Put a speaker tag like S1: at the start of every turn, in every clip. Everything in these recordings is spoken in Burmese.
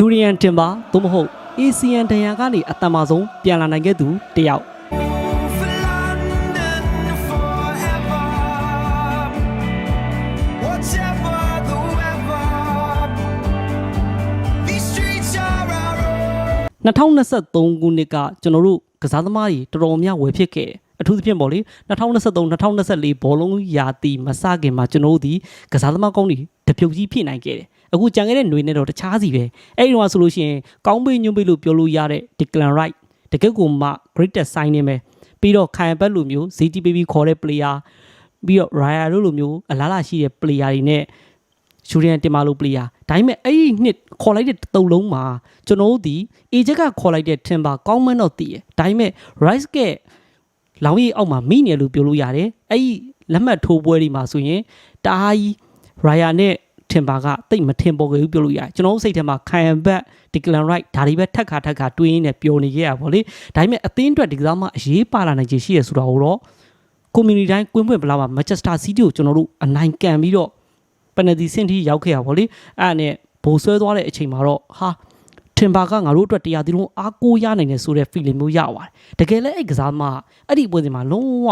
S1: ဂျူရီယန်တင်ပါသို့မဟုတ် ASEAN တန်ရာကနေအတန်မာဆုံးပြန်လာနိုင်ခဲ့သူတယောက်
S2: For London forever. Whatever the weather, these streets are our own.
S1: 2023ခုနှစ်ကကျွန်တော်တို့ကစားသမားတွေတော်တော်များဝယ်ဖြစ်ခဲ့တယ်အထူးသဖြင့်ပေါ့လေ2023 2024ဘောလုံးရာသီမစခင်မှာကျွန်တော်တို့ဒီကစားသမားကောင်းတွေတပြုတ်ကြီးဖြစ်နိုင်ခဲ့တယ် အခုကြံခဲ့တဲ့ຫນွေနဲ့တော့တခြားစီပဲအဲ့ဒီတော့ဆိုလို့ရှိရင်ကောင်းပေးညွှန်းပေးလို့ပြောလို့ရတဲ့ Declan Rice တကယ့်ကိုမှ greatest sign နေမယ်ပြီးတော့ခိုင်ဘက်လိုမျိုး ZTP ခေါ်တဲ့ player ပြီးတော့ Raya တို့လိုမျိုးအလားလာရှိတဲ့ player တွေနဲ့ရှူရီယန်တင်မာလို player ဒါပေမဲ့အဲ့ဒီနှစ်ခေါ်လိုက်တဲ့တုံလုံးမှာကျွန်တော်တို့ဒီ A ချက်ကခေါ်လိုက်တဲ့ timber ကောင်းမှန်းတော့တည်တယ်ဒါပေမဲ့ rice ကလောင်ရီအောက်မှာမိနေလို့ပြောလို့ရတယ်အဲ့ဒီလက်မှတ်ထိုးပွဲတွေမှာဆိုရင်တားကြီး Raya နဲ့ timber ကတိတ်မထင်ပေါ်ခဲ့ဘူးပြောလို့ရတယ်ကျွန်တော်တို့စိတ်ထဲမှာ Kyan Back Declan Rice ဒါတွေပဲထက်ခါထက်ခါတွေးရင်းနဲ့ပျော်နေခဲ့ရပါဗောလေဒါပေမဲ့အသင်းအတွက်ဒီကစားမအရေးပါလာနိုင်ခြေရှိရဆိုတာကိုတော့ community တိုင်းကွင်းပွင့်ပလာမှာ Manchester City ကိုကျွန်တော်တို့အနိုင်ကန်ပြီးတော့ပနဒီစင်တီရောက်ခဲ့ရပါဗောလေအဲ့ဒါနဲ့ဘိုးဆွဲသွားတဲ့အချိန်မှာတော့ဟာထင်ပါကငါတို့အတွက်တရားဒီလုံးအားကိုးရနိုင်တယ်ဆိုတဲ့ feeling မျိုးရပါတယ်တကယ်လဲအဲ့ကစားမအဲ့ဒီပွဲစဉ်မှာလုံးဝ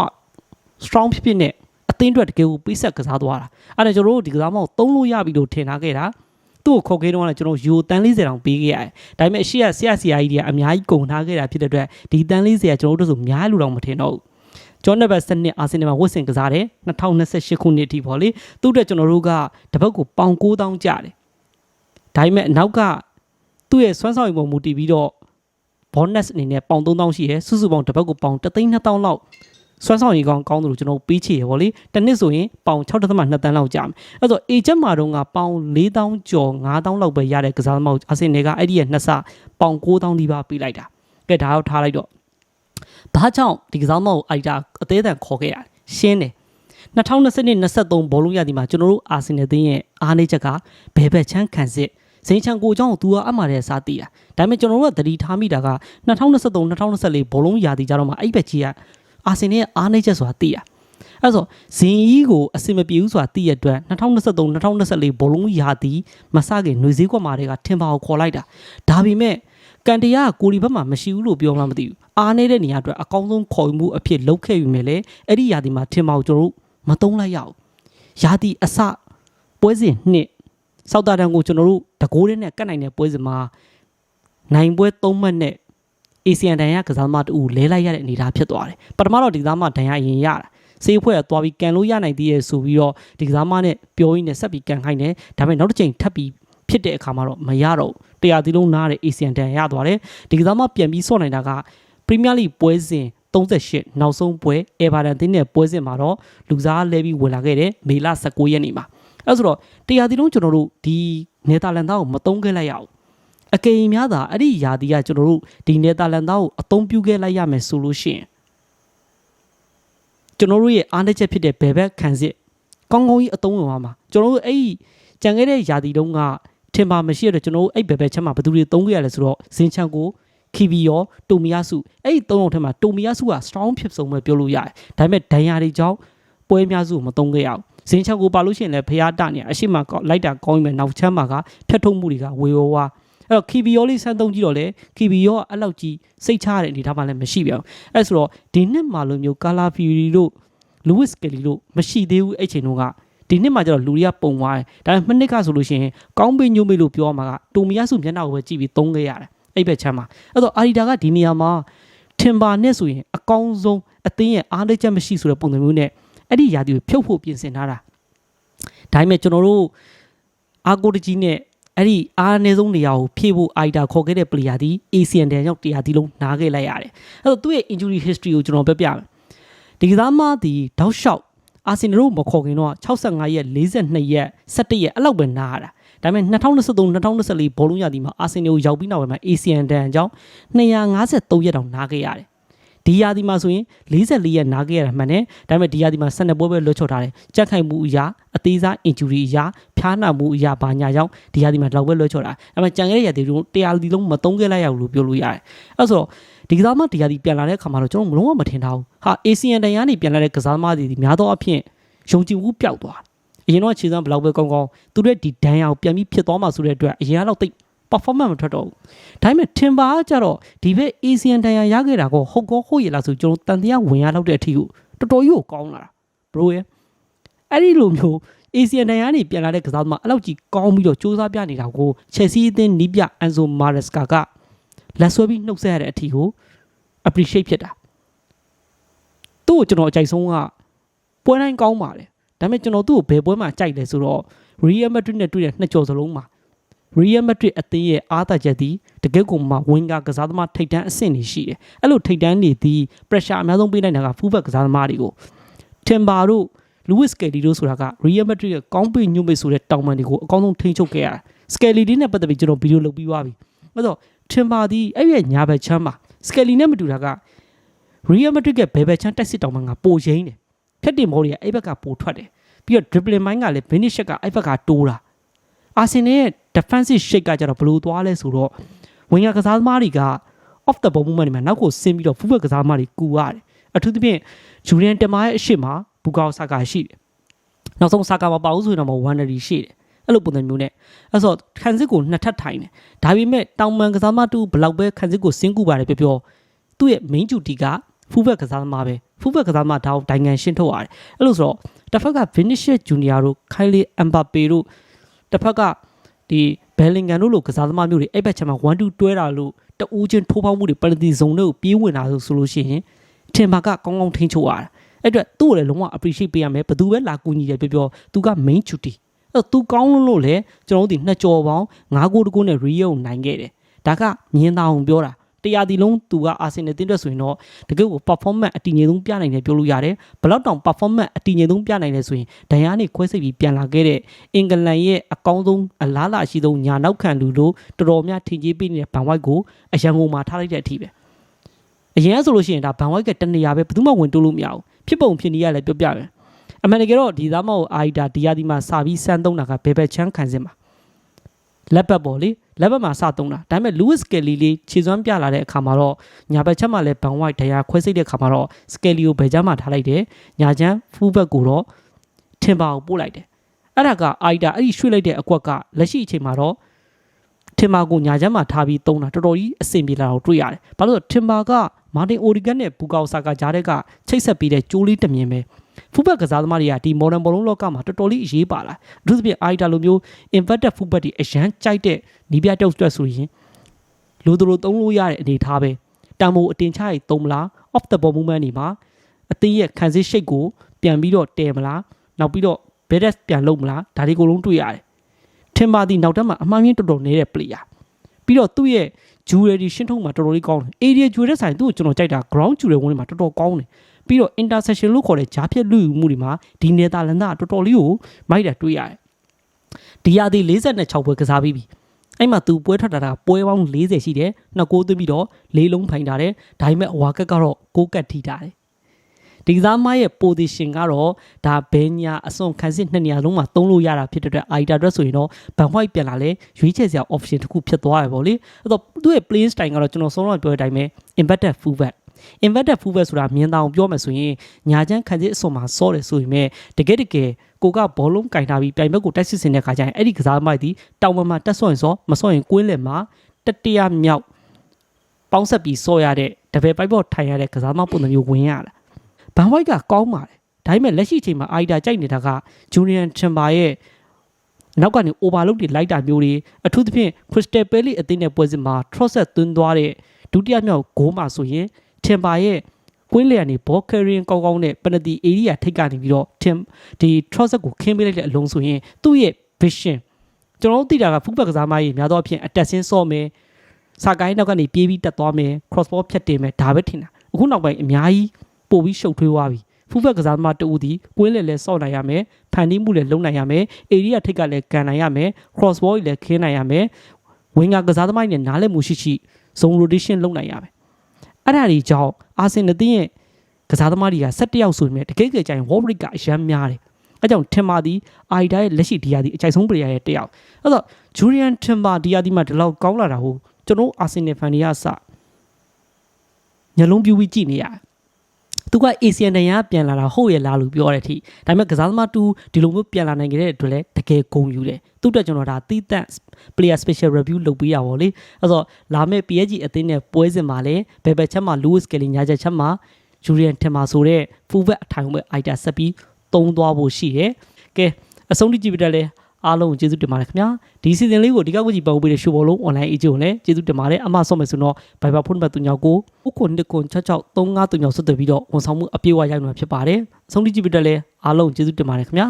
S1: strong ဖြစ်ဖြစ်နဲ့အ သင်းအတွက်တကယ်ကိုပေးဆက်ကစားသွားတာအဲ့ဒါကျွန်တော်တို့ဒီကစားမကိုသုံးလို့ရပြီလို့ထင်ထားခဲ့တာသူ့ကိုခေါ်ခဲ့တော့လည်းကျွန်တော်ယူတန်40တောင်ပေးခဲ့ရတယ်ဒါပေမဲ့ရှေ့ကဆရာဆရာကြီးတွေကအများကြီးကုန်ထားခဲ့တာဖြစ်တဲ့အတွက်ဒီတန်40ကကျွန်တော်တို့ဆိုအများလူတော်မထင်တော့ဘူးဂျွန်နဘတ်စနစ်အာဆင်နယ်မှာဝတ်ဆင်ကစားတယ်2028ခုနှစ်အထိပေါ့လေသူ့အတွက်ကျွန်တော်တို့ကတပတ်ကိုပေါင်9000ကျတယ်ဒါပေမဲ့အနောက်ကသူ့ရဲ့စွမ်းဆောင်ရည်ပေါ်မူတည်ပြီးတော့ bonus အနေနဲ့ပေါင်3000ရှိရယ်စုစုပေါင်းတပတ်ကိုပေါင်3,200လောက် စွမ်းဆောင်ရည်ကောင်းကောင်းတယ်လို့ကျွန်တော်ပေးချေရပေါ့လေတစ်နှစ်ဆိုရင်ပေါင်6.2တန်းလောက်ကြာမယ်အဲ့တော့ A ချက်မှာတော့ကပေါင်4000ကျော်5000လောက်ပဲရတဲ့ကစားသမားအာဆင်နယ်ကအဲ့ဒီရဲ့နှစ်ဆပေါင်9000ဒီပါပေးလိုက်တာကဲဒါတော့ထားလိုက်တော့ဘာကြောင့်ဒီကစားသမားကိုအဲ့ဒါအသေးအံခေါ်ခဲ့ရလဲရှင်းတယ်2020 23ဘောလုံးရသည်မှာကျွန်တော်တို့အာဆင်နယ်သင်းရဲ့အားနည်းချက်ကဘယ်ဘက်ချမ်းခံစစ်စိန်ချန်ကိုကြောင့်သူကအမှတဲ့စားတည်တာဒါပေမဲ့ကျွန်တော်တို့ကသတိထားမိတာက2023 2024ဘောလုံးရာသီကြတော့မှအဲ့ဘက်ကြီးက အာဆင်နယ်ရဲ့အားနည်းချက်ဆိုတာတည်တာအဲ့ဆိုဇင်ကြီးကိုအစင်မပြေဘူးဆိုတာတည်ရတဲ့2023 2024ဘောလုံးရာသီမစခင်ຫນွေစည်းကွက်မာတွေကထင်ပါကိုခေါ်လိုက်တာဒါပေမဲ့ကန်တရားကကိုရီဘက်မှာမရှိဘူးလို့ပြောမှမသိဘူးအားနေတဲ့နေရာအတွက်အကောင်းဆုံးခေါ်ယူမှုအဖြစ်လုပ်ခဲ့ယူမယ်လေအဲ့ဒီရာသီမှာထင်ပါကိုကျွန်တော်တို့မတုံးလိုက်ရအောင်ရာသီအစပွဲစဉ်နှစ်စောက်တာတန်ကိုကျွန်တော်တို့တကိုးတဲ့နဲ့ကတ်နိုင်တဲ့ပွဲစဉ်မှာနိုင်ပွဲ၃မှတ်နဲ့ အေဆီယန်ဒန်ရကစားသမားတူလဲလိုက်ရတဲ့အနေအထားဖြစ်သွားတယ်ပထမတော့ဒီကစားမဒန်ရအရင်ရတာစေးဖွဲ့ကသွားပြီးကန်လို့ရနိုင်သေးရဲ့ဆိုပြီးတော့ဒီကစားမနဲ့ပြောရင်းနဲ့ဆက်ပြီးကန်ခိုင်းတယ်ဒါပေမဲ့နောက်တစ်ချိန်ထပ်ပြီးဖြစ်တဲ့အခါမှာတော့မရတော့ဘူးတရားသီးလုံးနားတဲ့အေဆီယန်ဒန်ရသွားတယ်ဒီကစားမပြန်ပြီးစော့နိုင်တာကပရီးမီးယားလိပွဲစဉ်38နောက်ဆုံးပွဲအေဗာတန်တင်းနဲ့ပွဲစဉ်မှာတော့လူစားလဲပြီးဝင်လာခဲ့တယ်မေလ19ရက်နေ့မှာအဲဆိုတော့တရားသီးလုံးကျွန်တော်တို့ဒီနယ်သာလန်သားကိုမတုံးခဲ့လိုက်ရအောင် အကယ်၍များသာအဲ့ဒီယာတီကကျွန်တော်တို့ဒီနယ်သာလန်သားကိုအသုံးပြုခဲ့လိုက်ရမယ်ဆိုလို့ရှိရင်ကျွန်တော်တို့ရဲ့အားနည်းချက်ဖြစ်တဲ့ဘယ်ဘက်ခံစစ်ကောင်းကောင်းကြီးအသုံးဝင်သွားမှာကျွန်တော်တို့အဲ့ဒီကြံခဲ့တဲ့ယာတီတုန်းကထင်ပါမရှိရတဲ့ကျွန်တော်တို့အဲ့ဘယ်ဘက်ချက်မှာဘယ်သူတွေသုံးခဲ့ရလဲဆိုတော့ဇင်ချန်ကိုခီဗီယောတိုမီယာစုအဲ့ဒီသုံးလုံးထဲမှာတိုမီယာစုက strong ဖြစ်ဆုံးပဲပြောလို့ရတယ်ဒါပေမဲ့ဒဏ်ရာတွေကြောင့်ပွဲများစုကိုမသုံးခဲ့ရအောင်ဇင်ချန်ကိုပါလို့ရှိရင်လည်းဖျားတနေအရှိမလိုက်တာကောင်းပြီမဲ့နောက်ချမ်းမှာကဖြတ်ထုတ်မှုတွေကဝေဝဝါ အဲ့တော့ခီဗီယောလေးစမ်းသုံးကြည့်တော့လေခီဗီယောကအဲ့လောက်ကြီးစိတ်ချရတဲ့အနေထားမှလည်းမရှိပြန်ဘူးအဲ့ဆိုတော့ဒီနှစ်မှာလိုမျိုးကာလာဖီရီတို့လူးဝစ်ကယ်လီတို့မရှိသေးဘူးအဲ့ချိန်တုန်းကဒီနှစ်မှာကျတော့လူတွေကပုံသွားတယ်ဒါပေမဲ့မနစ်ကဆိုလို့ရှိရင်ကောင်းပင်ညို့မေလို့ပြောရမှာကတိုမီယာစုမျက်နှာကိုပဲကြည့်ပြီးသုံးခဲ့ရတယ်အဲ့ဘက်ချမ်းမှာအဲ့တော့အာရီတာကဒီနေရာမှာထင်ပါနဲ့ဆိုရင်အကောင်းဆုံးအသင်းရဲ့အားလက်ချက်မရှိဆိုတဲ့ပုံစံမျိုးနဲ့အဲ့ဒီယာတီကိုဖြုတ်ဖို့ပြင်ဆင်ထားတာဒါပေမဲ့ကျွန်တော်တို့အာကိုတကြီးနဲ့ အဲ့ဒီအားအနည်းဆုံးနေရာကိုဖြည့်ဖို့အာရီတာခေါ်ခဲ့တဲ့ player ဒီ ASEAN တန်ရောက်တရားဒီလုံးနားခဲ့လိုက်ရတယ်အဲ့တော့သူ့ရဲ့ injury history ကိုကျွန်တော်ပြောပြမယ်ဒီကစားမဒီတောက်လျှောက်အာဆင်နယ်တို့မခေါ်ခင်တော့65ရက်42ရက်17ရက်အဲ့လောက်ပဲနားရတာဒါပေမဲ့2023 2024ဘောလုံးရသည်မှာအာဆင်နယ်ကိုရောက်ပြီးနောက်ပိုင်းမှာ ASEAN တန်အကြောင်း253ရက်တောင်နားခဲ့ရတယ် ဒီရာသီမှာဆိုရင်44ရက်နားခဲ့ရတာမှန်တယ်ဒါပေမဲ့ဒီရာသီမှာ12ပွဲပဲလွတ်ချော်ထားတယ်ကြက်ခိုင်မှုအရာအသေးစား injury အရာဖျားနာမှုအရာဘာညာကြောင့်ဒီရာသီမှာတော့ပဲလွတ်ချော်တာဒါပေမဲ့ကြံခဲ့တဲ့ရာသီတို့တရားဒီလုံးမသုံးခဲ့လိုက်ရဘူးလို့ပြောလို့ရတယ်အဲ့ဆိုတော့ဒီကစားမဒီရာသီပြန်လာတဲ့အခါမှာတော့ကျွန်တော်မလုံးဝမထင်ထားဘူးဟာ ASEAN တန်ရနေပြန်လာတဲ့ကစားသမားတွေဒီများသောအားဖြင့်ယုံကြည်မှုပျောက်သွားတယ်အရင်တော့ခြေစမ်းဘယ်လောက်ပဲကောင်းကောင်းသူတို့ဒီဒဏ်ရာကိုပြန်ပြီးဖြစ်သွားမှဆိုတဲ့အတွက်အရင်ကတော့တိတ် performance မထွက်တော့ဘူးဒါပေမဲ့ထင်ပါကကြတော့ဒီဘက် Asian တန်ရာရခဲ့တာကိုဟုတ်ကောဟုတ်ရလားဆိုကျွန်တော်တန်တရားဝင်ရလောက်တဲ့အထီကိုတော်တော်ကြီးကိုကောင်းလာတာ bro ရဲ့အဲ့ဒီလိုမျိုး Asian တန်ရာနေပြန်လာတဲ့ကစားသမားအဲ့လောက်ကြီးကောင်းပြီးတော့စူးစမ်းပြနေတာကို Chelsea အသင်းနီးပြ Enzo Maresca ကလက်ဆွဲပြီးနှုတ်ဆက်ရတဲ့အထီကို appreciate ဖြစ်တာသူ့ကိုကျွန်တော်အကြိုက်ဆုံးကပွဲတိုင်းကောင်းပါတယ်ဒါပေမဲ့ကျွန်တော်သူ့ကိုဘယ်ပွဲမှာကြိုက်လဲဆိုတော့ Real Madrid နဲ့တွေ့တဲ့နှစ်ကြော်စလုံးမှာ Real Madrid အသင်းရဲ့အားသာချက်သည်တကယ့်ကိုမှဝင်ကကစားသမားထိပ်တန်းအဆင့်နေရှိတယ်အဲ့လိုထိပ်တန်းနေသည် pressure အများဆုံးပေးနိုင်တာက fullback ကစားသမားတွေကို Timber တို့ Luis Skelly တို့ဆိုတာက Real Madrid ရဲ့ကောင်းပိညွတ်မိတ်ဆိုတဲ့တောင်ပန်တွေကိုအကောင်းဆုံးထိန်းချုပ်ခဲ့ရတာ Skelly လေးနဲ့ပတ်သက်ပြီးကျွန်တော်ဗီဒီယိုလုပ်ပြီးသွားပြီအဲ့တော့ Timber ဒီအဲ့ဒီရဲ့ညာဘက်ချမ်းမှာ Skelly နဲ့မတူတာက Real Madrid ကဘယ်ဘက်ချမ်းတက်စစ်တောင်ပန်ကပိုရင်းတယ်ဖြတ်တင်ဘောတွေကအဲ့ဘက်ကပိုထွက်တယ်ပြီးတော့ dribbling mind ကလည်း Vinicius ကအဲ့ဘက်ကတိုးတာအာဆင်နယ်ရဲ့ defensive shape ကကြတော့ဘယ်လိုသွားလဲဆိုတော့ဝင်ကကစားသမားတွေက off the ball movement တွေမှာနောက်ကိုဆင်းပြီးတော့ fullback ကစားသမားတွေကူရတယ်အထူးသဖြင့် Julian Timber ရဲ့အရှိမဘူကောဆာကာရှိတယ်နောက်ဆုံးဆာကာမပါဘူးဆိုရင်တော့ဝမ်နရီရှိတယ်အဲ့လိုပုံစံမျိုးနဲ့အဲ့ဆိုခံစစ်ကိုနှစ်ထပ်ထိုင်တယ်ဒါပေမဲ့တောင်ပန်ကစားသမားတူဘလောက်ပဲခံစစ်ကိုစင်းကူပါတယ်ပြောပြောသူ့ရဲ့ main duty က fullback ကစားသမားပဲ fullback ကစားသမားဒါကိုဒိုင်ငံရှင်းထုတ်ရတယ်အဲ့လိုဆိုတော့တစ်ဖက်က Vinicius Junior တို့ Kylian Mbappe တို့တစ်ဖက်က ဒီ Bellingham တို့လိုကစားသမားမျိုးတွေအဲ့ဘက်ချက်မှာ1 2တွဲတာလို့တအူးချင်းထိုးပေါက်မှုတွေ penalty zone တွေကိုပြေးဝင်တာဆိုဆိုလို့ရှိရင်ထင်ပါကကောင်းကောင်းထိန်းချုပ်ရတာအဲ့အတွက်သူ့ကိုလည်းလုံးဝ appreciate ပေးရမယ်ဘယ်သူပဲလာကူညီတယ်ပြောပြောသူက main duty အဲ့တော့သူကောင်းလို့လို့လေကျွန်တော်တို့ဒီနှစ်ကြော်ပေါင်း9ဂိုးတကူနဲ့ Rio နိုင်ခဲ့တယ်ဒါကမြင်သာအောင်ပြောတာ တရားဒီလုံးသူကအာဆင်နယ်တင်းတက်ဆိုရင်တော့တကယ်ကို performance အတည်ငြိမ်ဆုံးပြနိုင်တယ်ပြောလို့ရတယ်ဘလောက်တောင် performance အတည်ငြိမ်ဆုံးပြနိုင်လဲဆိုရင်ဒဏ်ရာနေခွဲစိတ်ပြီးပြန်လာခဲ့တဲ့အင်္ဂလန်ရဲ့အကောင်းဆုံးအလားလာရှိဆုံးညာနောက်ခံလူလို့တော်တော်များထင်ကြီးပေးနေတဲ့ဘန်ဝိုက်ကိုအရန်ကုန်မှာထားလိုက်တဲ့အထိပဲအရင်ကဆိုလို့ရှိရင်ဒါဘန်ဝိုက်ကတနေရာပဲဘယ်သူမှဝင်တိုးလို့မရဘူးဖြစ်ပုံဖြစ်နေရလဲပြောပြမယ်အမှန်တကယ်တော့ဒီသားမကိုအာရီတာဒီယာဒီမှာစာပြီးစမ်းသုံးတာကဘယ်ဘက်ချမ်းခံစစ်မှာ လက်ပတ်ပေါ့လေလက်ပတ်မှာစသုံးတာဒါပေမဲ့ Lewis Skelly လေးခြေစွမ်းပြလာတဲ့အခါမှာတော့ညာဘက်ချက်မှာလည်း Van White တရားခွဲစိတ်တဲ့အခါမှာတော့ Skelly ကိုဘယ်ချမ်းမှာထားလိုက်တယ်ညာချမ်း full back ကိုတော့ Timber ကိုပို့လိုက်တယ်အဲ့ဒါကအာရီတာအဲ့ဒီရွှေ့လိုက်တဲ့အကွက်ကလက်ရှိအချိန်မှာတော့ Timber ကိုညာချမ်းမှာထားပြီးသုံးတာတော်တော်ကြီးအဆင်ပြေလာတော့တွေ့ရတယ်ဘာလို့လဲဆိုတော့ Timber က Martin Odegaard နဲ့ဘူကောက်ဆာကကြားတဲ့ကချိတ်ဆက်ပြီးတဲ့ကျိုးလေးတစ်မြင်ပဲ ဖူဘက်ကစားသမားတွေကဒီ modern ဘောလုံးလောကမှာတော်တော်လေးအရေးပါလာအထူးသဖြင့်အာရီတာလိုမျိုး inverted fullback တွေအရန်ကြိုက်တဲ့နီးပြတောက်တွက်ဆိုရင်လိုသူလိုသုံးလို့ရတဲ့အနေအထားပဲတံမိုးအတင်ချရေးသုံးမလား off the ball movement တွေမှာအသေးရဲ့ခံစစ်ရှိတ်ကိုပြန်ပြီးတော့တဲမလားနောက်ပြီးတော့ bedes ပြန်လုပ်မလားဒါတွေကိုလုံးတွေ့ရတယ်ထင်ပါသည်နောက်တက်မှာအမှန်မြင့်တော်တော်နေတဲ့ player ပြီးတော့သူ့ရဲ့ jewelry ရှင်းထုံးမှာတော်တော်လေးကောင်းတယ် area jewelry ဆိုင်သူ့ကိုကျွန်တော်ကြိုက်တာ ground jewelry ဝင်မှာတော်တော်ကောင်းတယ် ပြီးတော့ intersection လို့ခေါ်တဲ့ဂျားဖြတ်လူယူမှုတွေမှာဒီနယ်သာလန်ကတော်တော်လေးကိုမိုက်တာတွေ့ရတယ်ဒီရာသီ46ပွဲကစားပြီးပြီအဲ့မှာသူပွဲထွက်တာကပွဲပေါင်း40ရှိတယ်နှစ်ကိုးသွင်းပြီးတော့လေးလုံးဖိုင်ထားတယ်ဒါပေမဲ့အဝါကက်ကတော့ကိုးကတ်ထိထားတယ်ဒီကစားမရဲ့ position ကတော့ဒါဘဲညာအစွန်ခန်းစစ်နှစ်နေရာလုံးမှာသုံးလို့ရတာဖြစ်တဲ့အတွက် Aida အတွက်ဆိုရင်တော့ Van White ပြန်လာလဲရွေးချယ်စရာ option တစ်ခုဖြစ်သွားရပေါ့လေအဲ့တော့သူ့ရဲ့ play style ကတော့ကျွန်တော်ဆုံးတော့ပြောတဲ့အတိုင်းပဲ inverted fullback inverted fullback ဆိုတာမြင်အောင်ပြောမယ်ဆိုရင်ညာချမ်းခန်းစစ်အစွန်မှာစောတယ်ဆိုရင်မဲ့တကယ်တကယ်ကိုကဘောလုံးကင်ထားပြီးပြိုင်ဘက်ကိုတိုက်စစ်စင်တဲ့ခါကျရင်အဲ့ဒီကစားမတီတောင်ပံမှာတက်ဆော့ရင်စောမဆော့ရင်ကွင်းလယ်မှာတတိယမြောက်ပေါင်းဆက်ပြီးစော့ရတဲ့တပယ်ပိုက်ပေါ်ထိုင်ရတဲ့ကစားမပုံစံမျိုးဝင်ရတာဘန်ဝိုက်ကကောင်းပါတယ်ဒါပေမဲ့လက်ရှိချိန်မှာအိုင်ဒါကြိုက်နေတာကဂျူနီယန်ချမ်ဘာရဲ့နောက်ကနေ overload တွေလိုက်တာမျိုးတွေအထူးသဖြင့် Crystal Palace အသင်းနဲ့ပွဲစဉ်မှာ Trosset သွင်းသွားတဲ့ဒုတိယမြောက်ဂိုးမှာဆိုရင် ချမ်ဘာရဲ့ကွင်းလျာနေဘောကရင်ကောင်းကောင်းနဲ့ပနတီ area ထိတ်ကနေပြီးတော့ Tim ဒီ Trosset ကိုခင်းပေးလိုက်တဲ့အလုံးဆိုရင်သူ့ရဲ့ vision ကျွန်တော်တို့သိတာကဖူးဘက်ကစားမကြီးများသောအားဖြင့်အတက်ဆင်းစော့မယ်စာကိုင်းနောက်ကနေပြေးပြီးတက်သွားမယ် cross ball ဖြတ်တင်မယ်ဒါပဲထင်တာအခုနောက်ပိုင်းအများကြီးပို့ပြီးရှုပ်ထွေးသွားပြီဖူးဘက်ကစားသမားတူဦးဒီကွင်းလေလဲစော့နိုင်ရမယ်ဖန်တီးမှုလည်းလုံနိုင်ရမယ် area ထိတ်ကလည်းကန်နိုင်ရမယ် cross ball လည်းခင်းနိုင်ရမယ်ဝင်ကကစားသမားနဲ့နားလည်မှုရှိရှိ zone rotation လုပ်နိုင်ရမယ် အဲ့ဒါတွေကြောင့်အာဆင်နယ်တင်းရဲ့ကစားသမားတွေက17ယောက်ဆိုရင်တကယ်ကြကြရင် Warwick ကအရန်များတယ်အဲကြောင့်ထင်ပါသည်အာရီဒါရဲ့လက်ရှိဒီယာဒီအကြိုက်ဆုံးပလေယာရဲ့တယောက်အဲ့တော့ဂျူရီယန်ထင်ပါဒီယာဒီမှာဒီလောက်ကောင်းလာတာဟုတ်ကျွန်တော်အာဆင်နယ်ဖန်တွေကစညလုံးပြူပြီးကြည့်နေရ သူက ASEAN တန်ရပြန်လာတာဟုတ်ရဲ့လားလို့ပြောတဲ့အထိဒါပေမဲ့ကစားသမားတူဒီလိုမျိုးပြန်လာနိုင်ကြတဲ့အတွက်လည်းတကယ်ဂုဏ်ယူတယ်သူ့အတွက်ကျွန်တော်ဒါတီးတန့် player special review လုပ်ပေးရပါလေအဲ့တော့လာမဲ့ PSG အသင်းနဲ့ပွဲစဉ်မှာလည်းဘယ်ဘက်ချက်မှာ Lewis Kelly ညာချက်ချက်မှာ Julian Timber ဆိုတဲ့ fullback အထိုင်ဝဲ Ida ဆက်ပြီးတုံးသွားဖို့ရှိတယ်ကဲအဆုံးထိကြည့်ပြတဲ့လဲ အားလုံးကိုကျေးဇူးတင်ပါတယ်ခင်ဗျာဒီ season လေးကိုဒီကောက်ကိုကြည့်ပံ့ပိုးပေးတဲ့ show ဘောလုံး online agent ကိုလည်းကျေးဇူးတင်ပါတယ်အမဆော့မယ်ဆိုတော့ Viber ဖုန်းနံပါတ်3ညောက်ကိုဥက္ကုနှစ်ကွန်66 35 3ညောက်ဆက်သွယ်ပြီးတော့ဝန်ဆောင်မှုအပြည့်အဝရိုက်မှာဖြစ်ပါတယ်အဆုံးထိကြည့်ပြတဲ့လဲအားလုံးကိုကျေးဇူးတင်ပါတယ်ခင်ဗျာ